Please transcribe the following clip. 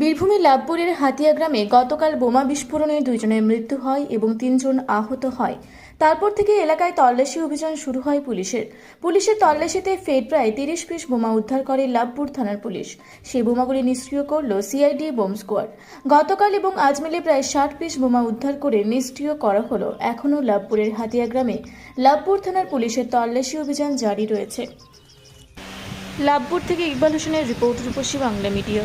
বীরভূমের লাভপুরের হাতিয়া গ্রামে গতকাল বোমা বিস্ফোরণে দুইজনের মৃত্যু হয় এবং তিনজন আহত হয়। তারপর থেকে এলাকায় তল্লাশি অভিযান শুরু হয় পুলিশের। পুলিশের তল্লাশিতে ফের প্রায় তিরিশ পিস বোমা উদ্ধার করে লাভপুর থানার পুলিশ। সেই বোমাগুলি নিষ্ক্রিয় করল সিআইডি বোম স্কোয়াড। গতকাল এবং আজ মিলে প্রায় ষাট পিস বোমা উদ্ধার করে নিষ্ক্রিয় করা হলো। এখনও লাভপুরের হাতিয়া গ্রামে লাভপুর থানার পুলিশের তল্লাশি অভিযান জারি রয়েছে। লাভপুর থেকে ইকবাল হোসেনের রিপোর্ট রূপসী বাংলা মিডিয়া।